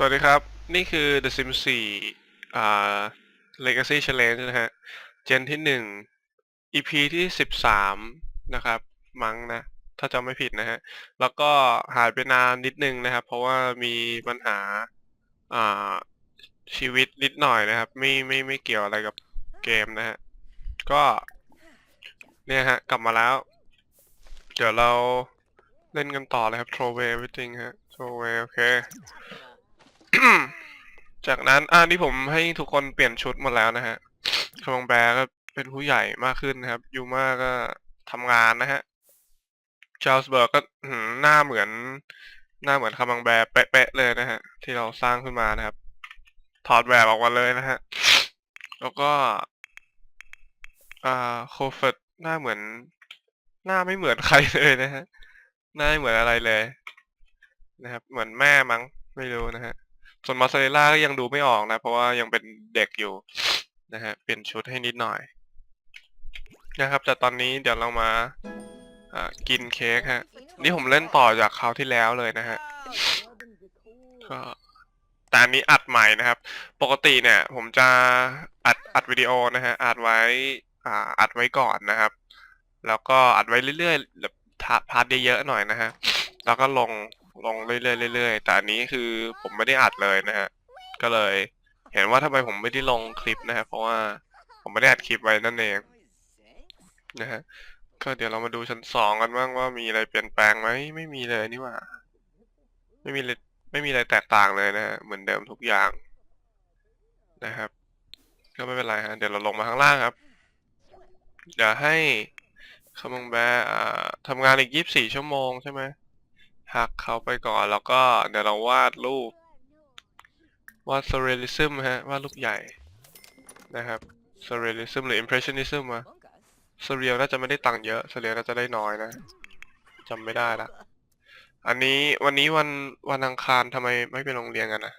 สวัสดีครับ นี่คือ The Sims 4อ่า Legacy Challenge นะฮะ เจนที่หนึ่ง EP ที่สิบสามนะครับ มั้งนะ ถ้าจำไม่ผิดนะฮะ แล้วก็หายไปนานนิดนึงนะครับ เพราะว่ามีปัญหา อ่า ชีวิตนิดหน่อยนะครับ ไม่ไม่ไม่เกี่ยวอะไรกับเกมนะฮะ ก็ เนี่ยฮะ กลับมาแล้ว เดี๋ยวเราเล่นกันต่อเลยครับ throw away everything ฮะ throw away โอเค จากนั้นอ่านี่ผมให้ทุกคนเปลี่ยนชุดหมดแล้วนะฮะคามังแบร์ก็เป็นผู้ใหญ่มากขึ้นนะครับ ยูมาก็ทำงานนะฮะ ชาลส์เบิร์กก็หน้าเหมือน หน้าเหมือนคามังแบร์เป๊ะๆเลยนะฮะ ที่เราสร้างขึ้นมานะครับ ถอดแบบออกมาเลยนะฮะ แล้วก็ อ่าโคเฟิร์หน้าเหมือน หน้าไม่เหมือนใครเลยนะฮะ หน้าไม่เหมือนอะไรเลย นะครับ เหมือนแม่มั้ง ไม่รู้นะฮะ ส่วนมาซาเรลล่าก็ยังดูไม่ออกนะ เพราะว่ายังเป็นเด็กอยู่นะฮะเปลี่ยนชุดให้นิดหน่อย นะครับ แต่ตอนนี้เดี๋ยวเรามาอ่ากินเค้กฮะ นี่ผมเล่นต่อจากคราวที่แล้วเลยนะฮะก็แต่อันนี้อัดใหม่นะครับ ปกติเนี่ย ผมจะอัดอัดวิดีโอนะฮะอัดไว้อ่าอัดไว้ก่อนนะครับ แล้วก็อัดไว้เรื่อยๆแบบพาร์ทเยอะๆหน่อยนะฮะแล้วก็ลง ลงเรื่อยๆเรื่อยๆแต่อันนี้คือผมไม่ได้อัดเลยนะฮะก็เลย เห็นว่าทำไมผมไม่ได้ลงคลิปนะฮะเพราะว่าผมไม่ได้อัดคลิปไว้นั่นเองนะฮะก็เดี๋ยวเรามาดูชั้นสองกันบ้างว่ามีอะไรเปลี่ยนแปลงไหมไม่มีเลยนี่หว่า ไม่มีเลยไม่มีอะไรแตกต่างเลยนะฮะเหมือนเดิมทุกอย่างนะครับ ก็ไม่เป็นไรฮะเดี๋ยวเราลงมาข้างล่างครับเดี๋ยวให้คามังแบ่าทำงานอีกยี่สิบสี่ชั่วโมงใช่ไหม หักเขาไปก่อนแล้วก็เดี๋ยวเราวาดรูป วาด surrealism ฮะวาดรูปใหญ่นะครับ surrealism หรือ impressionism วะ surreal น่าจะไม่ได้ตังค์เยอะ surreal น่าจะได้น้อยนะจำไม่ได้ละอันนี้วันนี้วันวันอังคารทำไมไม่ไปโรงเรียนกันนะ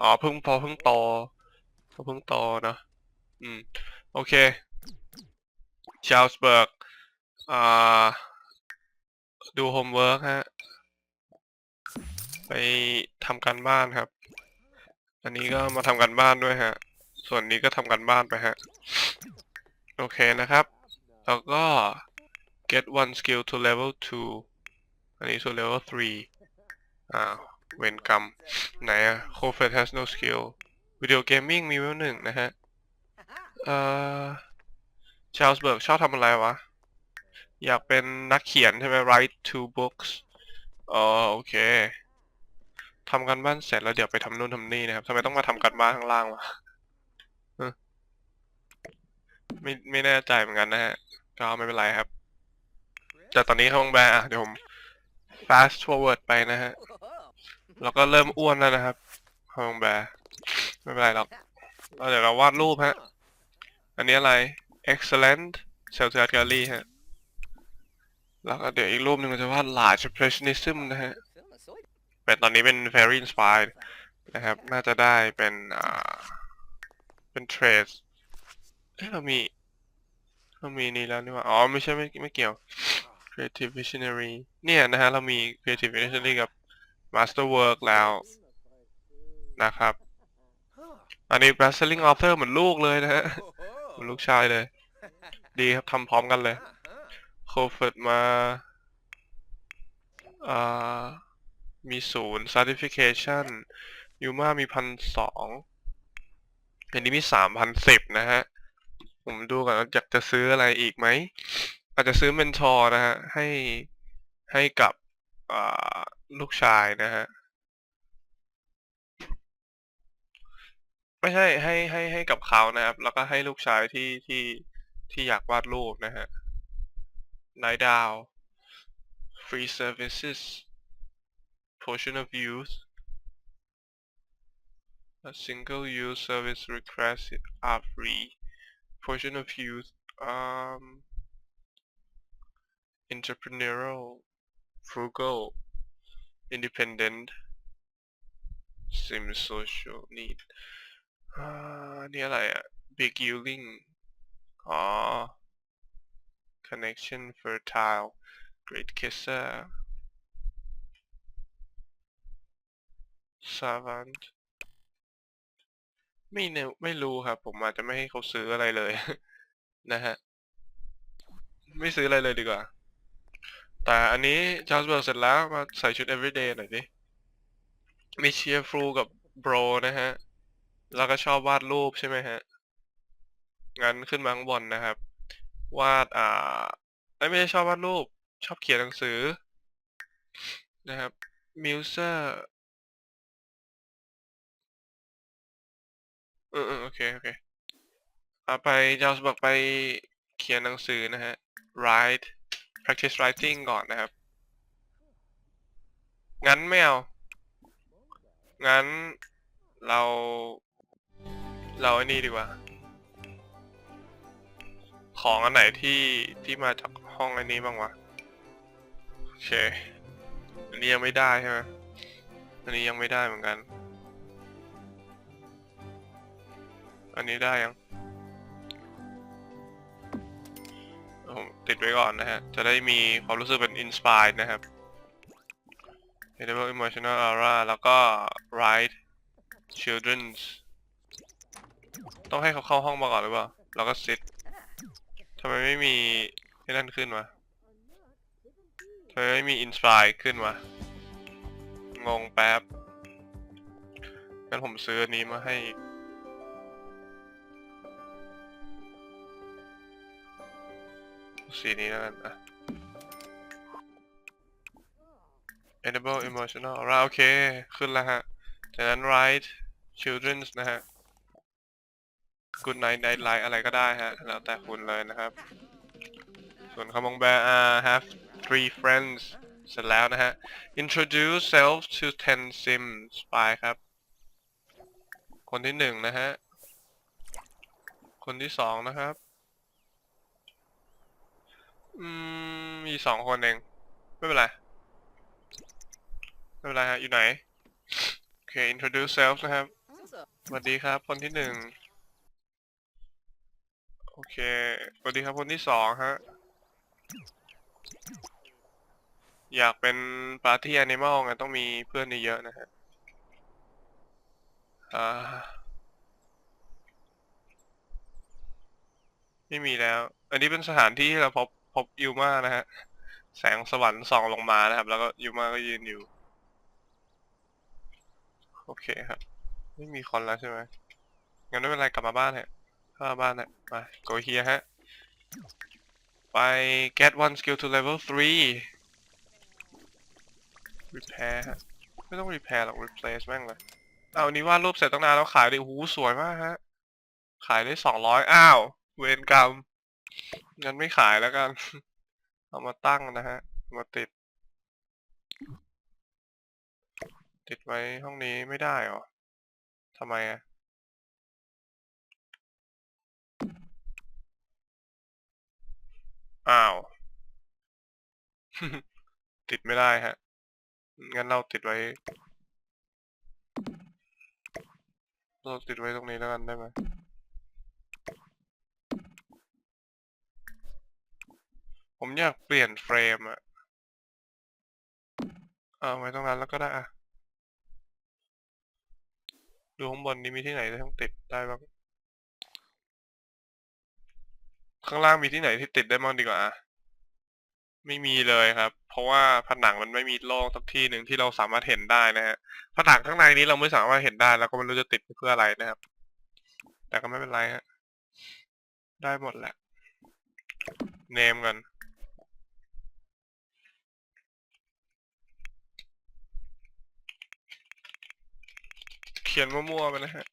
อ๋อเพิ่งพอเพิ่งโตพอเพิ่งโตเนะอืม โอเคชาลส์เบิร์กอ่าดูโฮมเวิร์กฮะ ไปทำการบ้านครับ อันนี้ก็มาทำการบ้านด้วยฮะ ส่วนนี้ก็ทำการบ้านไปฮะ โอเคนะครับ แล้วก็ get one skill to level 2 อันนี้ to level 3อ้าเวนกรรม ไหนอะ c o f e t has no skill video gaming มีเวลหนึ่งนะฮะ เอ่อชาลส์เบิร์กชอบทำอะไรวะ อยากเป็นนักเขียนใช่ไหม write two books อ๋อโอเค ทำกันบ้านเสร็จแล้วเดี๋ยวไปทำนู่นทำนี่นะครับทำไมต้องมาทำกันบ้านข้างล่างวะไม่ไม่แน่ใจเหมือนกันนะฮะ ก็ไม่เป็นไรครับแต่ตอนนี้เขางแบร์อะเดี๋ยวผม fast forward ไปนะฮะ แล้วก็เริ่มอ้วนแล้วนะครับเขางแบร์ไม่เป็นไรหรอกแล้วเดี๋ยวเราวาดรูปฮะ อันนี้อะไร excellent c e l t i a gallery ฮะ แล้วก็เดี๋ยวอีกรูปหนึ่งเราจะวาด large impressionism นะฮะ เป็นตอนนี้เป็น very inspired นะครับ น่าจะได้เป็นอ่าเป็น trace เอ้ยเรามีเรามีนี่แล้วนี่ว่าอ๋อไม่ใช่ไม่ไม่เกี่ยว creative visionary เนี่ยนะฮะ เรามี creative visionary กับ master work แล้วนะครับ อันนี้ best-selling author เหมือนลูกเลยนะฮะ เหมือนลูกชายเลย ดีครับทำพร้อมกันเลยโคเฟิร์ดมาอ่า มีศูนย์ certification ยูมามีพันสองอันนี้มีสามพันสิบนะฮะ ผมดูก่อนว่าอยากจะซื้ออะไรอีกไหม อาจจะซื้อเมนทอร์นะฮะ ให้ให้กับลูกชายนะฮะ ไม่ใช่ให้ให้ให้กับเขานะครับ แล้วก็ให้ลูกชายที่ที่ที่อยากวาดรูปนะฮะนายดาว free services portion of use a single use service requests are free portion of use um entrepreneurial frugal independent sim social need อ่านี่อะไรอ่ะ big yielding อ๋อ connection fertile great kisser savant ไม่เนไม่รู้ครับ ผมอาจจะไม่ให้เขาซื้ออะไรเลย นะฮะ ไม่ซื้ออะไรเลยดีกว่า แต่อันนี้จาร์สเบิร์กเสร็จแล้วมาใส่ชุด everyday หน่อยดิมีเชียร์ฟรูกับโบรนะฮะ แล้วก็ชอบวาดรูปใช่ไหมฮะ งั้นขึ้นมาข้างบนนะครับ วาดอ่าไม่ได้ชอบวาดรูป ชอบเขียนหนังสือนะครับมิวเซอร์ เออเออโอเคโอเคเอาไปจาสเบิร์กไปเขียนหนังสือนะฮะ write practice writing ก่อนนะครับ งั้นไม่เอา งั้นเรา เราไอ้นี่ดีกว่า ของอันไหนที่ที่มาจากห้องอันนี้บ้างวะ โอเค อันนี้ยังไม่ได้ใช่ไหมอันนี้ยังไม่ได้เหมือนกัน อันนี้ได้ยังผมติดไว้ก่อนนะฮะ จะได้มีความรู้สึกเป็น inspired นะครับ enable emotional aura แล้วก็ write children's ต้องให้เขาเข้าห้องมาก่อนหรือเปล่า แล้วก็ sit ทำไมไม่มีให้นั่นขึ้นวะทำไมไม่มี inspire ขึ้นวะงงแป๊บงั้นผมซื้ออันนี้มาให้ สีนี้แล้วกันอะ enable emotional aura โอเค ขึ้นแล้วฮะ จากนั้น write children's นะฮะ good night night light อะไรก็ได้ฮะ แล้วแต่คุณเลยนะครับ ส่วนคำมองแบร์ uh, have three friends เสร็จแล้วนะฮะ introduce self to ten sims ไปครับ คนที่หนึ่งนะฮะ คนที่สองนะครับ อืมมีสองคนเอง ไม่เป็นไร ไม่เป็นไรฮะ อยู่ไหน โอเค introduce self นะครับสวัสดีครับ คนที่หนึ่ง โอเค สวัสดีครับคนที่สองฮะ อยากเป็นปาร์ตี้แอนิมอลไงต้องมีเพื่อนเยอะๆนะฮะ อ่า ไม่มีแล้ว อันนี้เป็นสถานที่ที่เราพบ พบยูมานะฮะ แสงสวรรค์ส่องลงมานะครับ แล้วก็ยูมาก็ยืนอยู่ โอเคครับ ไม่มีคนแล้วใช่ไหมงั้นไม่เป็นไรกลับมาบ้านเถอะเข้ามาบ้านเถอะไป go here ฮะ ไป get one skill to level 3 repair ฮะ ไม่ต้อง repair หรอก replace แม่งเลยเอาอันนี้วาดรูปเสร็จตั้งนานแล้วขายไดิหูสวยมากฮะ ขายได้สองร้อยอ้าว เวรกรรม งั้นไม่ขายแล้วกัน เอามาตั้งนะฮะ มาติด ติดไว้ห้องนี้ไม่ได้เหรอทำไมอะอ้าว ติดไม่ได้ฮะ งั้นเราติดไว้ เราติดไว้ตรงนี้แล้วกันได้ไหม ผมอยากเปลี่ยนเฟรมอะเอาไว้ตรงนั้นแล้วก็ได้อะดูข้างบนนี้มีที่ไหนที่ต้องติดได้บ้าง ข้างล่างมีที่ไหนที่ติดได้บ้างดีกว่าอะไม่มีเลยครับ เพราะว่าผนังมันไม่มีโล่งสักที่หนึ่งที่เราสามารถเห็นได้นะฮะ ผนังข้างในนี้เราไม่สามารถเห็นได้ แล้วก็ไม่รู้จะติดเพื่ออะไรนะครับ แต่ก็ไม่เป็นไรฮะ ได้หมดแหละ เนมกัน เขียนมั่วๆไปนะฮะ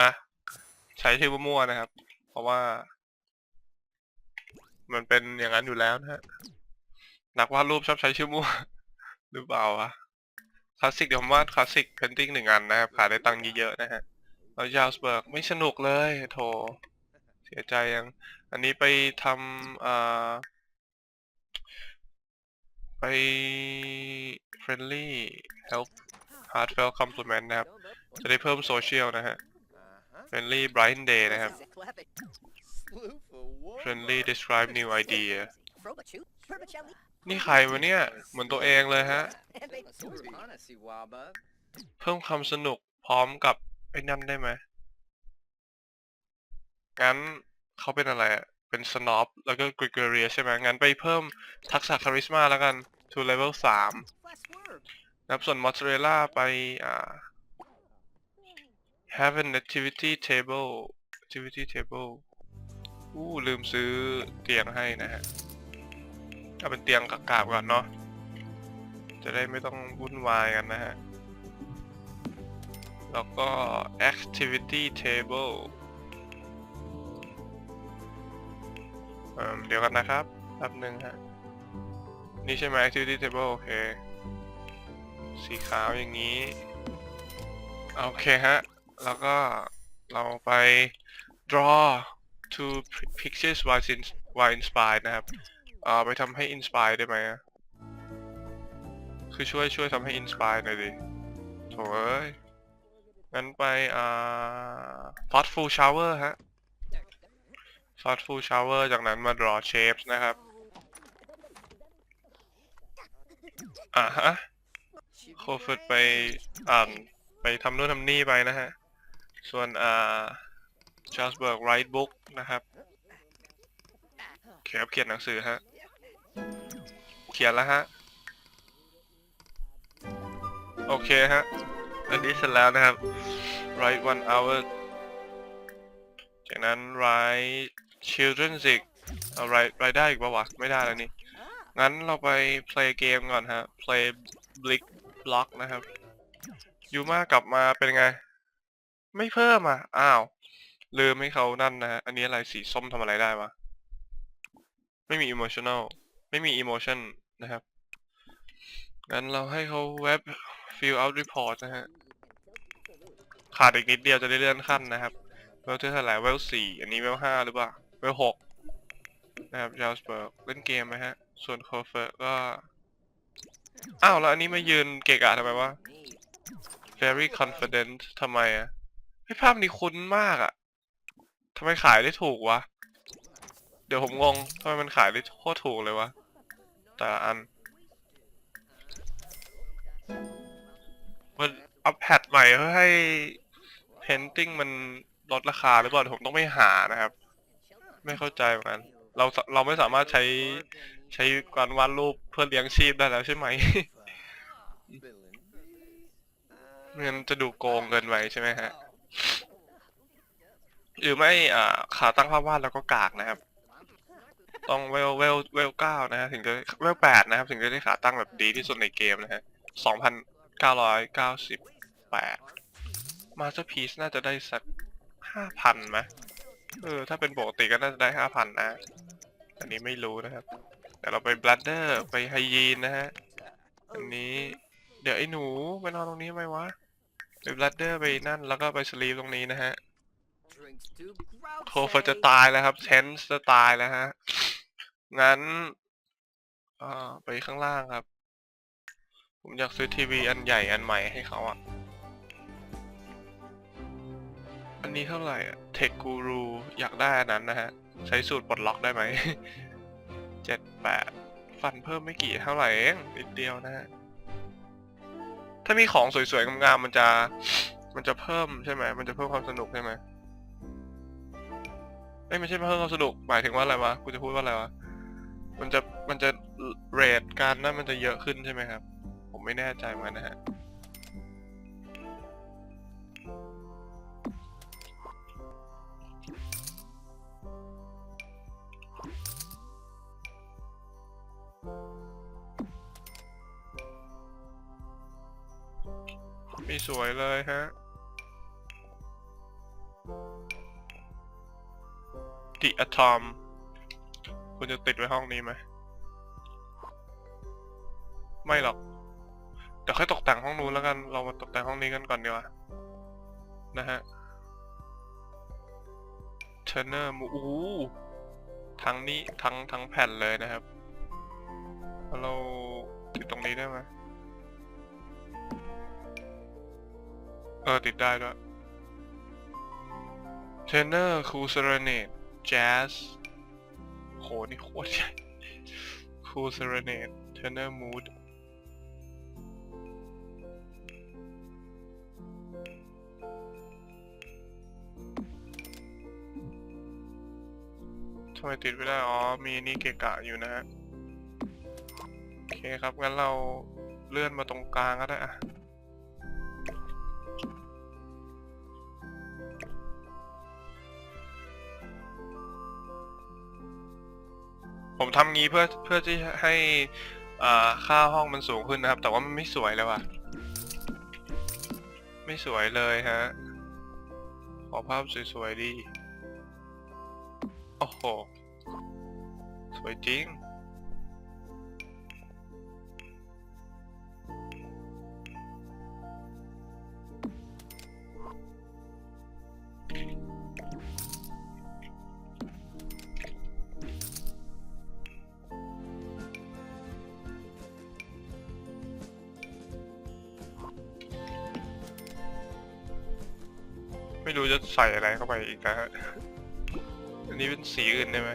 อะใช้ชื่อมั่วๆนะครับ เพราะว่า มันเป็นอย่างนั้นอยู่แล้วนะฮะนักวาดรูปชอบใช้ชื่อมั่ว หรือเปล่าวะคลาสสิกเดี๋ยวผมวาดคลาสสิกเพนติ้งหนึ่งอันนะครับขายได้ตังค์เยอะๆนะฮะแล้วยาวสเบิร์กไม่สนุกเลย โถเสียใจยัง อันนี้ไปทำอ่า ไป friendly help heartfelt compliment นะครับ จะได้เพิ่มโซเชียลนะฮะ friendly bright day นะครับ friendly describe new idea นี่ใครวะเนี่ย เหมือนตัวเองเลยฮะ เพิ่มคำสนุกพร้อมกับไอ้นั่นได้ไหมงั้นเขาเป็นอะไรอะ เป็นสโนปแล้วก็กริกเรียใช่ไหมงั้นไปเพิ่มทักษะคาริสมาแล้วกัน to level สามนะครับส่วนมอ z เ r เรลล่าไปอ่า have an activity table activity table อู้ลืมซื้อเตียงให้นะฮะเอาเป็นเตียงกากๆก่อนเนาะจะได้ไม่ต้องวุ่นวายกันนะฮะ แล้วก็ activity table เอิ่มเดี๋ยวกันนะครับแป๊บหนึ่งฮะ นี่ใช่ไหม activity table โอเค สีขาวอย่างนี้ โอเคฮะ แล้วก็เราไป draw two pictures while in while inspired นะครับเอ่อไปทำให้ inspire ได้ไหมคือช่วยช่วยทำให้ inspire หน่อยดิโถเอ้ยงั้นไปอ่า thoughtful shower ฮะ thoughtful shower จากนั้นมา draw shapes นะครับ อ่าฮะ โคฟดไปอ่าไปทำนู่นทำนี่ไปนะฮะ ส่วนอ่าชาร์ลส์เบิร์กไรท์บุ๊กนะครับเขียนเขียนหนังสือฮะ เขียนแล้วฮะ โอเคฮะ อันนี้เสร็จแล้วนะครับ write one hour จากนั้น write children sick เอา write write ได้อีกปะวะ ไม่ได้แล้วนี่ งั้นเราไป play เกมก่อนฮะ play blick block นะครับยูมากลับมาเป็นไง ไม่เพิ่มอะ อ้าว ลืมให้เขานั่นนะฮะอันนี้อะไรสีส้มทำอะไรได้วะ ไม่มี emotional ไม่มี emotion นะครับ งั้นเราให้เขาเว็บ fill out report นะฮะ ขาดอีกนิดเดียวจะได้เลื่อนขั้นนะครับเวลเท่าไหร่เวลสี่อันนี้เวลห้าหรือเปล่า เวลหกนะครับจาสเบิร์กเล่นเกมไหมฮะ ส่วนโคเฟอร์ก็ อ้าว แล้วอันนี้มายืนเกะกะทำไมวะ very confident ทำไมอะให้ยภาพนี้คุ้นมากอะทำไมขายได้ถูกวะ เดี๋ยวผมงงทำไมมันขายได้โคตรถูกเลยวะ แต่ละอันมันอัพแพดใหม่เพื่อให้ painting มันลดราคาหรือเปล่าเดี๋ยวผมต้องไปหานะครับ ไม่เข้าใจเหมือนกันเราสเราไม่สามารถใช้ใช้การวาดรูปเพื่อเลี้ยงชีพได้แล้วใช่ไหมไม่งั้นจะดูโกงเกินไปใช่ไหมฮะ หรือไม่อ่าขาตั้งภาพวาดแล้วก็กากนะครับ ต้องเวลเวลเวลเก้านะฮะถึงจะเวลแปดนะครับ ถึงจะได้ขาตั้งแบบดีที่สุดในเกมนะฮะสองพันเก้าร้อยเก้าสิบแปดมาสเตอร์พีซน่าจะได้สักห้าพันไหม เออ ถ้าเป็นปกติก็น่าจะได้ห้าพันนะ อันนี้ไม่รู้นะครับ เดี๋ยวเราไปบลัดเดอร์ไปไฮยีนนะฮะ อันนี้ เดี๋ยวไอ้หนูไปนอนตรงนี้ทำไมวะไปบลัดเดอร์ไปนั่นแล้วก็ไปสลีปตรงนี้นะฮะโทเฟอร์จะตายแล้วครับเชนส์จะตายแล้วฮะ งั้นอ่าไปข้างล่างครับ ผมอยากซื้อทีวีอันใหญ่อันใหม่ให้เขาอะ อันนี้เท่าไหร่เทคกูรูอยากได้อันนั้นนะฮะ ใช้สูตรปลดล็อกได้ไหม เจ็ดแปดฟันเพิ่มไม่กี่เท่าไหร่เองนิดเดียวนะฮะ ถ้ามีของสวยๆงามๆมันจะ มันจะเพิ่มใช่ไหม มันจะเพิ่มความสนุกใช่ไหมเอ้ยไม่ใช่เพิ่มความสนุก หมายถึงว่าอะไรวะ กูจะพูดว่าอะไรวะ มันจะ มันจะเรทการนั่นมันจะเยอะขึ้นใช่ไหมครับ ผมไม่แน่ใจเหมือนกันนะฮะ สวยเลยฮะ The Atom คุณจะติดไว้ห้องนี้ไหม ไม่หรอก เดี๋ยวค่อยตกแต่งห้องนู้นแล้วกัน เรามาตกแต่งห้องนี้กันก่อนดีกว่า นะฮะ Turner มูอู้ทั้งนี้ทั้งทั้งแผ่นเลยนะครับ ออติดได้ด้วยเทนเนอร์คูเซเรเนตแจ๊สโหนี่โคตรใหญ่ Cool Serenade Tenor Mood ทำไมติดไม่ได้ อ๋อ มีนี่เกะกะอยู่นะฮะ โอเคครับ งั้นเราเลื่อนมาตรงกลางก็ได้อะ ผมทำงี้เพื่อเพื่อที่ให้อ่าค่าห้องมันสูงขึ้นนะครับ แต่ว่ามันไม่สวยเลยว่ะ ไม่สวยเลยฮะ ขอภาพสวยๆดี โอ้โห สวยจริง ไม่รู้จะใส่อะไรเข้าไปอีกนะฮะอันนี้เป็นสีอื่นได้ไหม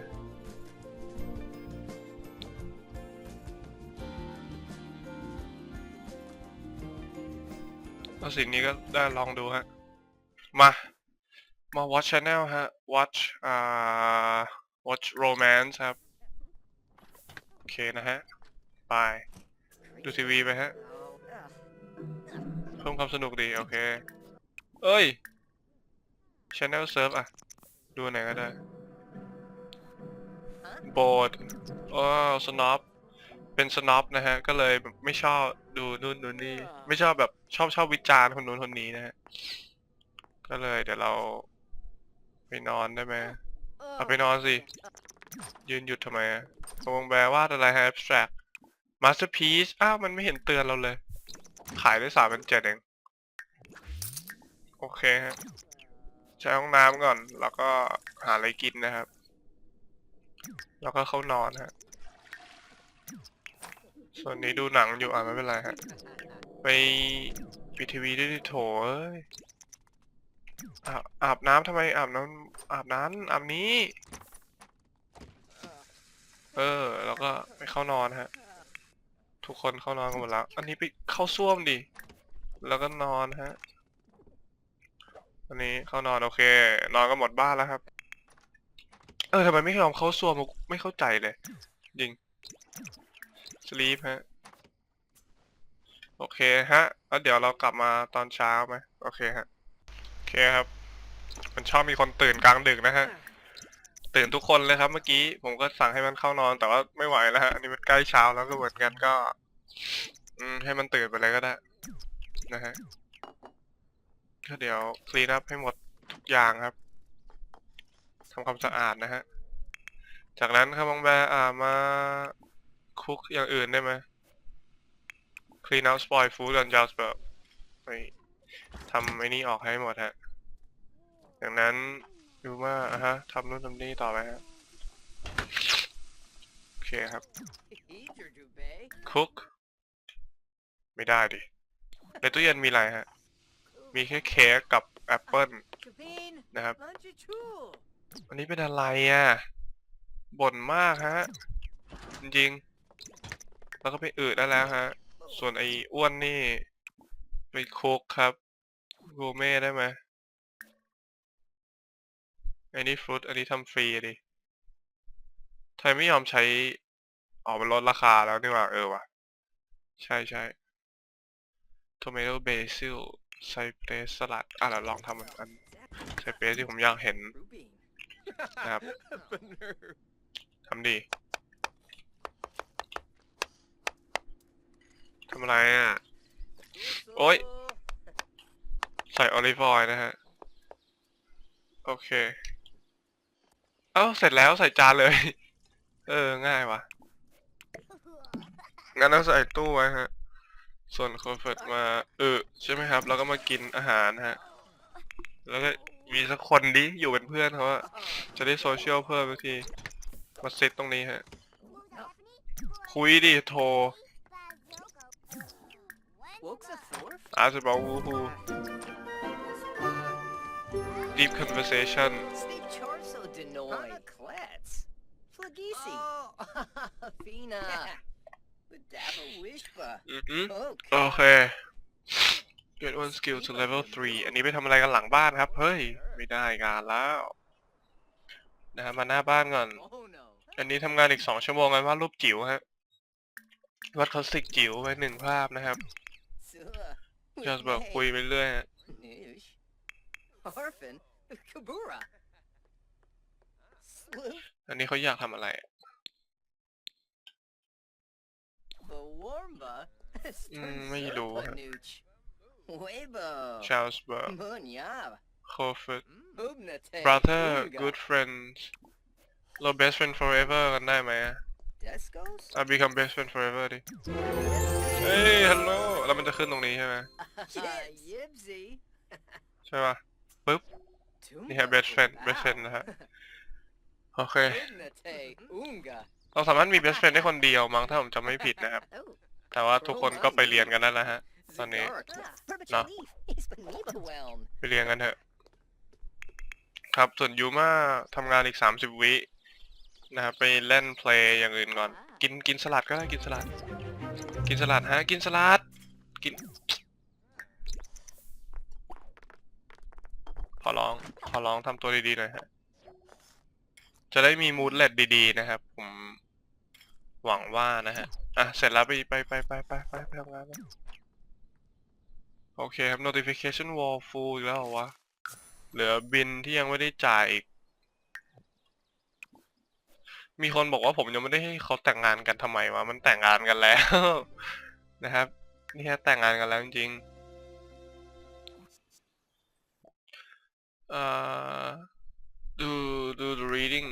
เอาสิ่งนี้ก็ได้ลองดูฮะ มา มา watch channel ฮะ watch อ่า watch romance ครับ โอเคนะฮะไปดูทีวีไปฮะ เพิ่มความสนุกดี โอเค เอ้ย channel surf อะ ดูไหนก็ได้โบดอ๋อสนอปเป็นสนอปนะฮะ ก็เลยแบบไม่ชอบดูนู่นดูนี่ ไม่ชอบแบบชอบชอบวิจารณ์คนนู้นคนนี้นะฮะ ก็เลยเดี๋ยวเราไปนอนได้ไหมเอาไปนอนสิ ยืนหยุดทำไมอะตรงแปลวาดอะไรฮะ abstract masterpiece อ้าว มันไม่เห็นเตือนเราเลย ขายได้สามพันเจ็ดเอง โอเคฮะใช้ห้องน้ำก่อน แล้วก็หาอะไรกินนะครับ แล้วก็เข้านอนฮะ ส่วนนี้ดูหนังอยู่อะไม่เป็นไรฮะ ไปปิดทีวีด้วยดิโถเอ้ยอาบอาบน้ำทำไมอาบน้ำอาบน้ำอาบนี้ เออ แล้วก็ไปเข้านอนฮะ ทุกคนเข้านอนกันหมดแล้ว อันนี้ไปเข้าส้วมดิ แล้วก็นอนฮะ อันนี้เข้านอนโอเค นอนกันหมดบ้านแล้วครับ เออทำไมไม่ยอมเข้าส้วมไม่เข้าใจเลย จริงสลีปฮะ โอเคฮะ แล้วเดี๋ยวเรากลับมาตอนเช้าไหมโอเคฮะ โอเคครับ มันชอบมีคนตื่นกลางดึกนะฮะ ตื่นทุกคนเลยครับ เมื่อกี้ ผมก็สั่งให้มันเข้านอน แต่ว่าไม่ไหวแล้วฮะ อันนี้มันใกล้เช้าแล้วก็เหมือนกันก็ อืมให้มันตื่นไปเลยก็ได้ นะฮะ ก็เดี๋ยวคลีนอัพให้หมดทุกอย่างครับทำความสะอาดนะฮะ จากนั้นครับบองแบร์อ่ามาคุกอย่างอื่นได้ไหม clean out spoil food on j a s p e r ไปทำไอ้นี่ออกให้หมดฮะจากนั้นดูว่าอะฮะทำนู่นทำนี่ต่อไปฮะโอเคครับ Eater Dubé. cook ไม่ได้ดิในตู้เย็นมีอะไรฮะ มีแค่เค้กกับแอปเปิลนะครับอันนี้เป็นอะไรอะบ่นมากฮะ จริงๆ แล้วก็ไปอืดได้แล้วฮะ ส่วนไอ้อ้วนนี่ไปโคกครับกูเม่ได้ไหมอ้นี่ฟรุตอันนี้ทำฟรีดิไทยไม่ยอมใช้อ๋อมันลดราคาแล้วนี่ว่าเออว่ะ ใช่ใช่ tomato basil ไซเปรสสลัด อะเราลองทำอันอันไซเปรสที่ผมอยากเห็น นะครับ ทำดีทำอะไรอะ Oi. ใส่ออลิฟออยล์นะฮะ โอเค เอ้า เสร็จแล้วใส่จานเลย เออ ง่ายว่ะ งั้นเราใส่ตู้ไว้ฮะ ส่วนคอนเฟิร์ตมาเออใช่ไหมครับ แล้วก็มากินอาหารฮะ แล้วก็มีสักคนดิอยู่เป็นเพื่อนเขาอะจะได้โซเชียลเพิ่มสักทีมาเซตตรงนี้ฮะ คุยดิโทร Woke's a thorf? อาจจะบอกวูฮู deep conversation Sleep Charso Denoy. Klets. Flagisi. Fina. The Dabba Wishba. อือหือ Oh, โอเค get one skill to level 3 อันนี้ไปทำอะไรกันหลังบ้านครับ เฮ้ย ไม่ได้การแล้ว นะฮะมาหน้าบ้านก่อน oh no. อันนี้ทำงานอีกสองชั่วโมงกันวาดรูปจิ๋วฮะวาดคลาสสิกจิ๋วไว้หนึ่งภาพนะครับ Sua. จะแบบคุยไปเรื่อยฮะ Nish. Orphan. Kabura. Sloop. อันนี้เขาอยากทำอะไร The Warmba. อืมไม่รู้ฮะ Nooch. Weibo. ชาลส์เบิร์ก Munyab. โคฟิด Ubnate. brother Unga. good friends เรา best friend forever กันได้ไหมอะ Descos? อ่ะ become best friend forever ดิ เฮ้ย ฮัลโหล แล้วมันจะขึ้นตรงนี้ใช่ไหม Yibsy. ใช่ป่ะ นี่ฮะ best friend best friend นะฮะ โอเค Ubnate. Unga. เราสามารถมี best friend ได้คนเดียวมั้งถ้าผมจำไม่ผิดนะครับ Oh. แต่ว่าทุกคนก็ไปเรียนกันนั่นแหละฮะ Funny. Zagarka. Perpetual No. leaf. It's Beniba. Whelm. ไปเรียนกันเถอะ ครับส่วนยูมาทำงานอีกสามสิบวินะครับไปเล่นเพลย์อย่างอื่นก่อน กินกินสลัดก็ได้กินสลัด กินสลัดฮะ กินสลัด กิน ขอร้อง ขอร้องทำตัวดีๆหน่อยฮะ จะได้มีมูดเลดดีๆนะครับ ผม หวังว่านะฮะ อะ เสร็จแล้วไปไปไปไปไปไปไปทำงานกันโอเคครับ notification wall full อีกแล้วเหรอวะ เหลือบินที่ยังไม่ได้จ่ายอีก มีคนบอกว่าผมยังไม่ได้ให้เขาแต่งงานกันทำไมวะ มันแต่งงานกันแล้ว นะครับ นี่แค่แต่งงานกันแล้วจริงๆ เอ่อ do do the reading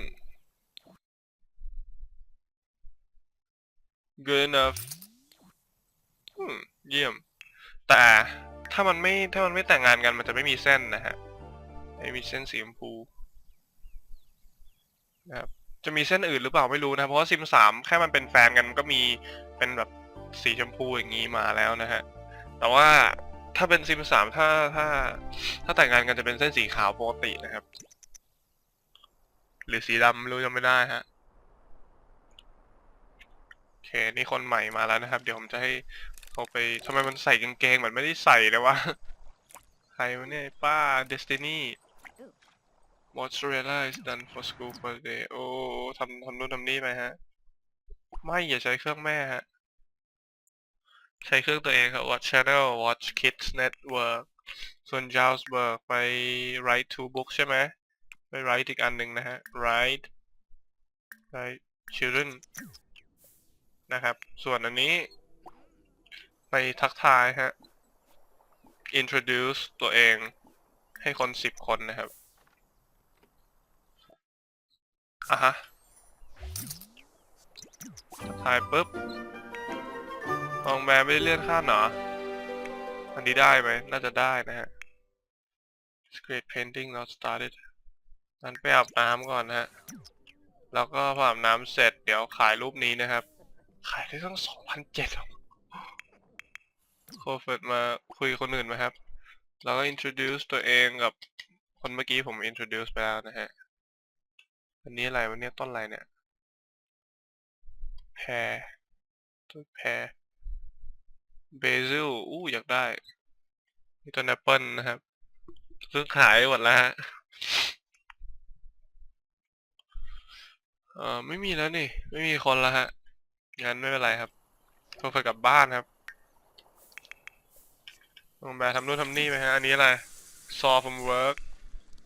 good enough อืมเยี่ยม แต่ถ้ามันไม่ถ้ามันไม่แต่งงานกันมันจะไม่มีเส้นนะฮะไม่มีเส้นสีชมพูนะครับจะมีเส้นอื่นหรือเปล่าไม่รู้นะ เพราะว่าซิมสามแค่มันเป็นแฟนกันก็มีเป็นแบบสีชมพูอย่างนี้มาแล้วนะฮะ แต่ว่าถ้าเป็นซิมสามถ้าถ้า ถ้าแต่งงานกันจะเป็นเส้นสีขาวปกตินะครับ หรือสีดำรู้จำไม่ได้ฮะ นี่คนใหม่มาแล้วนะครับ เดี๋ยวผมจะให้เขาไปทำไมมันใส่กางเกงเหมือนไม่ได้ใส่เลยวะ ใครวะเนี่ยป้า Destiny Mozzarella is done for school for day โอ้ทำทำนู่นทำนี่ไปฮะ ไม่อย่าใช้เครื่องแม่ฮะ ใช้เครื่องตัวเองครับ Watch Channel Watch Kids Network ส่วน Jalsberg ไป Write to book ใช่ไหมไป Write อีกอันหนึ่งนะฮะ Write Write Children นะครับ ส่วนอันนี้ไปทักทายฮะ introduce ตัวเองให้คนสิบคนนะครับอะฮะทักทายปุ๊บมองแมไม่ได้เลื่อนขั้นเหรอ อันนี้ได้ไหม น่าจะได้นะฮะ Great painting not started งั้นไปอาบน้ำก่อนนะฮะ แล้วก็พออาบน้ำเสร็จเดี๋ยวขายรูปนี้นะครับ ขายได้ตั้งสองพันเจ็ดโคเฟิร์ดมาคุยคนอื่นไหมครับ แล้วก็ introduce ตัวเองกับคนเมื่อกี้ผม introduce ไปแล้วนะฮะอันนี้อะไรวันนี้ต้นอะไรเนี่ยแพรต้นแพรเบซิลอู้อยากได้นี่ต้นแอปเปิลนะครับซื้อขายหมดแล้วฮะเอ่อไม่มีแล้วนี่ ไม่มีคนแล้วฮะ งั้นไม่เป็นไรครับโทรไปกลับบ้านครับลงแบบทำนู่นทำนี่ไปฮะ อันนี้อะไร saw from work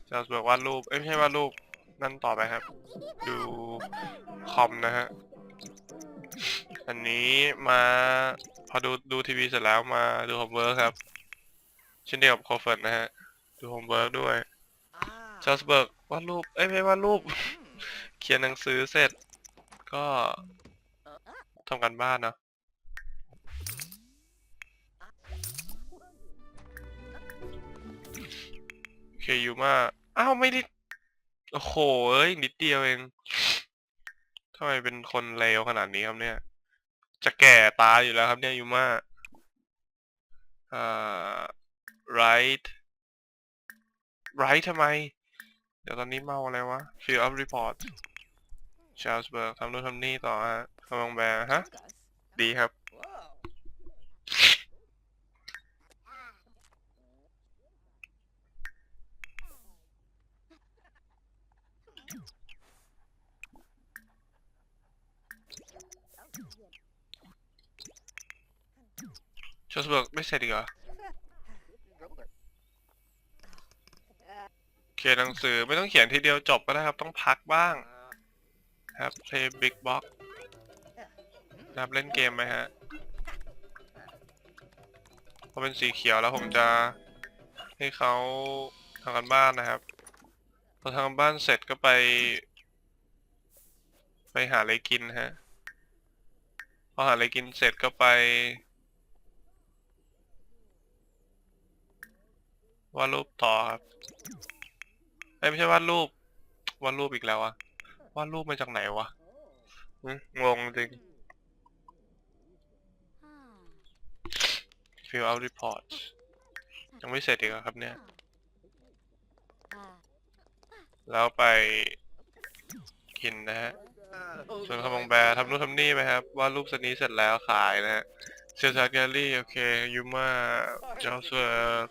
จะบอกวาดรูป เอ้ยไม่ใช่วาดรูป นั่นต่อไปครับ ดูคอมนะฮะ อันนี้มาพอดูดูทีวีเสร็จแล้วมาดูโฮมเวิร์กครับ เช่นเดียวกับโคเฟิร์นะฮะ ดูโฮมเวิร์กด้วยจัสเบิร์กวาดรูป เอ้ยไม่วาดรูป เขียนหนังสือเสร็จ ก็ ทำกันบ้านเนาะโอเคอยู่มาอ้าว ไม่ได้ โอ้โห เอ้ย นิดเดียวเองทำไมเป็นคนเลวขนาดนี้ครับเนี่ย จะแก่ตาอยู่แล้วครับเนี่ยยูมาอ่า right right ทำไม เดี๋ยวตอนนี้เมาอะไรวะ fill up report ชาร์ลส์เบิร์กทำนู่นทำนี่ต่อฮะ คำวงแบร์ฮะ ดีครับ Whoa. ชาร์ลส์เบิร์กไม่เสร็จอีกเหรอ Roller. เขียนหนังสือไม่ต้องเขียนทีเดียวจบก็ได้ครับ ต้องพักบ้าง Uh, ครับ play big box นะค รับเล่นเกมไหมฮะพอเป็นสีเขียวแล้วผมจะให้เขาทำกันบ้านนะครับ พอทำกันบ้านเสร็จก็ไป ไปหาอะไรกินฮะ พอหาอะไรกินเสร็จก็ไปวาดรูปต่อครับเอ้ยไม่ใช่วาดรูปวาดรูปอีกแล้วอะวาดรูปมาจากไหนวะงงจริง fill out report ยังไม่เสร็จอีกเหรอครับเนี่ย แล้วไปกินนะฮะส่วนคำบองแบร์ทำนู่นทำนี่ไหมครับวาดรูปสนี้เสร็จแล้วขายนะฮะเซลซาร์แกลลี่ โอเค ยูมาจอสเวอร์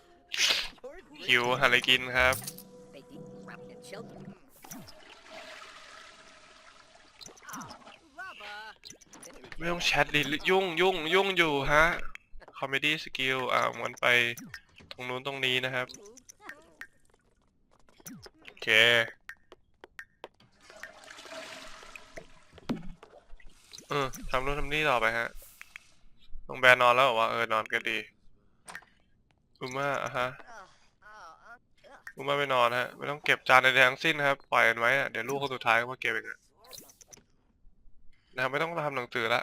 หิวหาอะไรกินครับไม่ต้องแชทดิยุ่งยุ่งยุ่งอยู่ฮะ คอมเมดี้สกิลอ่ามันไปตรงนู้นตรงนี้นะครับ โอเค เออทำนู่นทำนี่ต่อไปฮะลงแบร์นอนแล้วเหรอวะเออนอนก็ดีอุมาอะฮะอุมาไปนอนฮะ ไม่ต้องเก็บจานใดทั้งสิ้นครับ ปล่อยมันไว้อะเดี๋ยวลูกคนสุดท้ายก็มาเก็บเองนะครับไม่ต้องทำหนังสือละ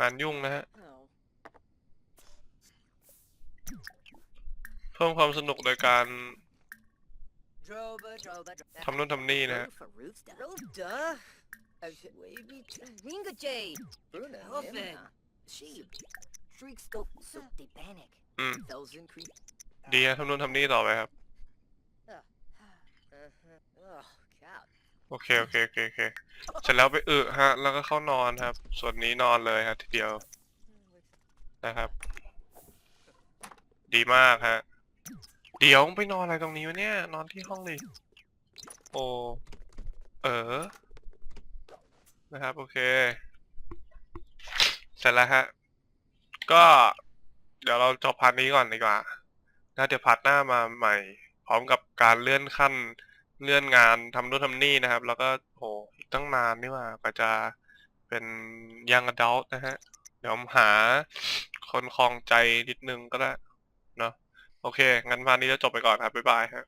งานยุ่งนะฮะ Oh. เพิ่มความสนุกโดยการ Droba, droba, droba. ทำนู่นทำนี่นะฮะ Roof for roofs done. Roda. Uh, Wavy. Ringa Jade. Bruna. Elephant. Nimna. Sheep. Shriek scope. Soap de panic. อืม Thousand creep. ดีฮะทำนู่นทำนี่ต่อไปครับ Uh-huh. Oh, God. โอเคโอเคโอเคโอเคเสร็จแล้วไปอึฮะ แล้วก็เข้านอนครับ ส่วนนี้นอนเลยฮะ ทีเดียวนะครับ ดีมากฮะ เดี๋ยวไปนอนอะไรตรงนี้วะเนี่ย นอนที่ห้องเลยโอเออนะครับ โอเค เสร็จแล้วฮะ ก็เดี๋ยวเราจบพาร์ทนี้ก่อนดีกว่า แล้วเดี๋ยวพาร์ทหน้ามาใหม่ พร้อมกับการเลื่อนขั้น เลื่อนงานทำนู่นทำนี่นะครับ แล้วก็โหอีกตั้งนานนี่ว่ากว่าจะเป็นยังอดัลนะฮะ เดี๋ยวผมหาคนคลองใจนิดนึงก็ได้เนาะโอเค งั้นพาร์ทนี้จะจบไปก่อนครับ บ๊ายบายฮะ